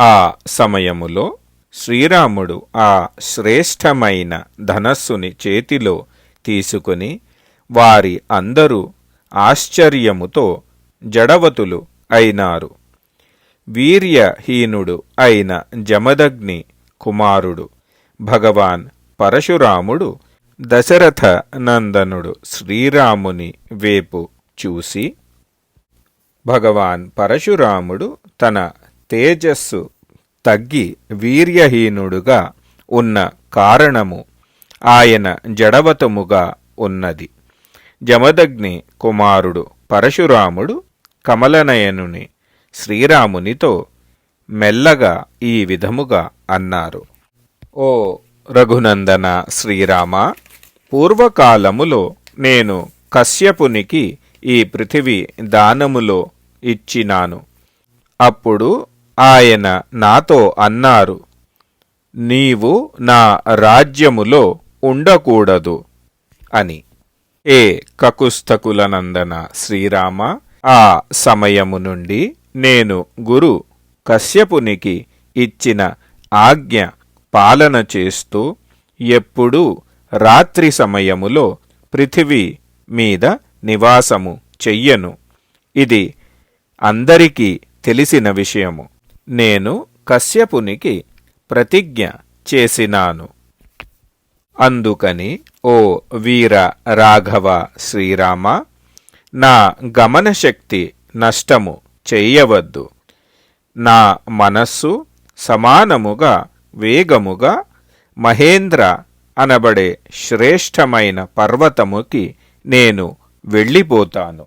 ఆ సమయములో శ్రీరాముడు ఆ శ్రేష్టమైన ధనస్సుని చేతిలో తీసుకుని వారి అందరూ ఆశ్చర్యముతో జడవతులు అయినారు. వీర్యహీనుడు అయిన జమదగ్ని కుమారుడు భగవాన్ పరశురాముడు దశరథ నందనుడు శ్రీరాముని వేపు చూసి భగవాన్ పరశురాముడు తన తేజస్సు తగ్గి వీర్యహీనుడుగా ఉన్న కారణము ఆయన జడవతముగా ఉన్నది. జమదగ్ని కుమారుడు పరశురాముడు కమలనయనుని శ్రీరామునితో మెల్లగా ఈ విధముగా అన్నారు. ఓ రఘునందన శ్రీరామ పూర్వకాలములో నేను కశ్యపునికి ఈ పృథివీ దానములో ఇచ్చినాను. అప్పుడు ఆయన నాతో అన్నారు నీవు నా రాజ్యములో ఉండకూడదు అని. ఏ కకుస్తకులనందన శ్రీరామ ఆ సమయము నుండి నేను గురు కశ్యపునికి ఇచ్చిన ఆజ్ఞ పాలన చేస్తూ ఎప్పుడూ రాత్రి సమయములో పృథివీ మీద నివాసము చెయ్యను. ఇది అందరికీ తెలిసిన విషయము. నేను కశ్యపునికి ప్రతిజ్ఞ చేసినాను. అందుకని ఓ వీర రాఘవ శ్రీరామ నా గమనశక్తి నష్టము చెయ్యవద్దు నా మనస్సు సమానముగా వేగముగా మహేంద్ర అనబడే శ్రేష్టమైన పర్వతముకి నేను వెళ్ళిపోతాను.